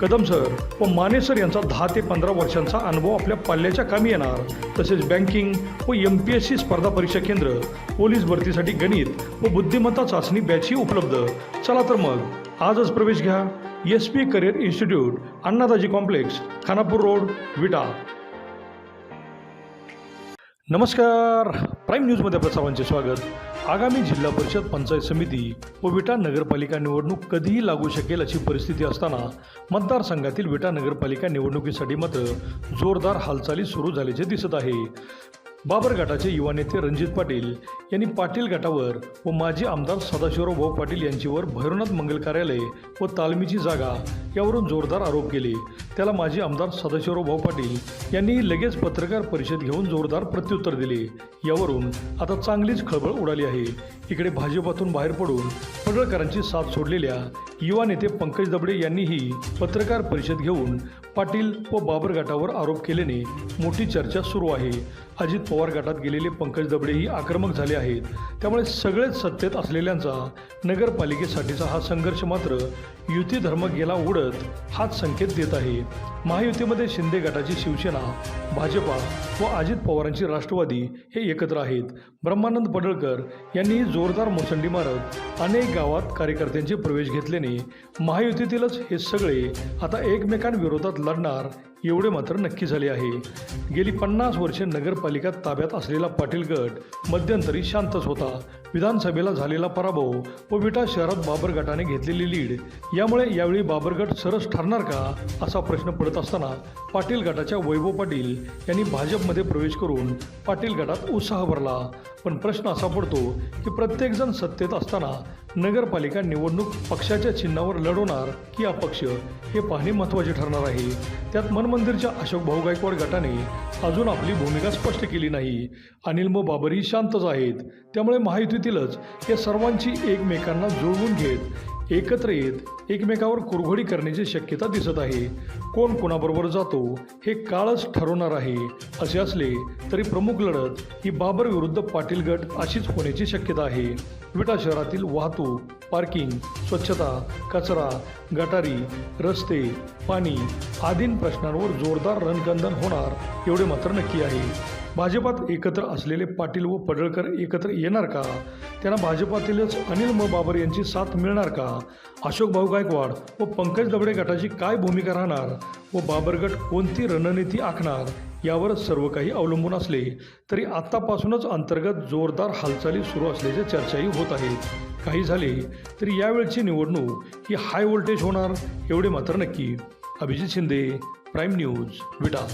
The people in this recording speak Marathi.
Kadam sir व माने सर यांचा दहा ते पंधरा वर्षांचा अनुभव आपल्या पाल्याच्या कामी येणार. तसेच बँकिंग व एम पी एस सी स्पर्धा परीक्षा केंद्र पोलीस भरतीसाठी गणित व बुद्धिमत्ता चाचणी बॅचही उपलब्ध. चला तर मग आजच प्रवेश घ्या. S P career institute Annadaji complex Khanapur road Vita. नमस्कार. प्राईम न्यूजमध्ये आपल्या सर्वांचे स्वागत. आगामी जिल्हा परिषद पंचायत समिती व विटा नगरपालिका निवडणूक कधीही लागू शकेल अशी परिस्थिती असताना मतदारसंघातील विटा नगरपालिका निवडणुकीसाठी मात्र जोरदार हालचाली सुरू झाल्याचे दिसत आहे. बाबर गटाचे युवा नेते रणजित पाटील यांनी पाटील गटावर व माजी आमदार सदाशिवराव भाऊ पाटील यांच्यावर भैरवनाथ मंगल कार्यालय व तालमीची जागा यावरून जोरदार आरोप केले. त्याला माजी आमदार सदाशिवराव भाऊ पाटील यांनी लगेच पत्रकार परिषद घेऊन जोरदार प्रत्युत्तर दिले. यावरून आता चांगलीच खळबळ उडाली आहे. इकडे भाजपातून बाहेर पडून पडळकरांची साथ सोडलेल्या युवा नेते पंकज दबडे यांनीही पत्रकार परिषद घेऊन पाटील व बाबर गटावर आरोप केल्याने मोठी चर्चा सुरू आहे. अजित पवार गटात गेलेले पंकज दबडेही आक्रमक झाले आहेत. त्यामुळे सगळेच सत्तेत असलेल्यांचा नगरपालिकेसाठीचा हा संघर्ष मात्र युती धर्म गेला उडत हाच संकेत देत आहे. महायुतीमध्ये शिंदे गटाची शिवसेना भाजपा व अजित पवारांची राष्ट्रवादी हे एकत्र आहेत. ब्रह्मानंद पडळकर यांनी जोरदार मोसंडी मारत अनेक गावात कार्यकर्त्यांचे प्रवेश घेतल्याने महायुतीतीलच हे सगळे आता एकमेकांविरोधात लढणार एवढे मात्र नक्की झाले आहे. गेली पन्नास वर्षे नगरपालिका ताब्यात असलेला पाटील गट मध्यंतरी शांतच होता. विधानसभेला झालेला पराभव व विटा शहरात बाबर गटाने घेतलेली लीड यामुळे यावेळी बाबर गट सरस ठरणार का असा प्रश्न पडत असताना पाटील गटाच्या वैभव पाटील यांनी भाजपमध्ये प्रवेश करून पाटील गटात उत्साह भरला. पण प्रश्न असा पडतो की प्रत्येकजण सत्तेत असताना नगरपालिका निवडणूक पक्षाच्या चिन्हावर लढवणार की अपक्ष हे पाहणे महत्त्वाचे ठरणार आहे. त्यात मनमंदिरच्या अशोक भाऊ गायकवाड गटाने अजून आपली भूमिका स्पष्ट केली नाही. अनिल म बाबरही शांतच आहेत. त्यामुळे महायुतीतीलच या सर्वांची एकमेकांना जुळवून घेत एकत्र येत एकमेकावर कुरघोडी करण्याची शक्यता दिसत आहे. कोण कोणाबरोबर जातो हे काळच ठरवणार आहे. असे असले तरी प्रमुख लढत ही बाबर विरुद्ध पाटील गट अशीच होण्याची शक्यता आहे. विटा शहरातील वाहतूक पार्किंग स्वच्छता कचरा गटारी रस्ते पाणी आदीं प्रश्नांवर जोरदार रणकंदन होणार एवढे मात्र नक्की आहे. भाजपात एकत्र असलेले पाटील व पडळकर एकत्र येणार का? त्यांना भाजपातीलच अनिल म. बाबर यांची साथ मिळणार का? अशोक भाऊ गायकवाड व पंकज दबडे गटाची काय भूमिका राहणार? व बाबर गट कोणती रणनीती आखणार? यावरच सर्व काही अवलंबून असले तरी आत्तापासूनच अंतर्गत जोरदार हालचाली सुरू असल्याच्या चर्चाही होत आहेत काही झाले तरी यावेळची निवडणूक ही हाय व्होल्टेज होणार एवढे मात्र नक्की. Abhijit Shinde prime news Vita.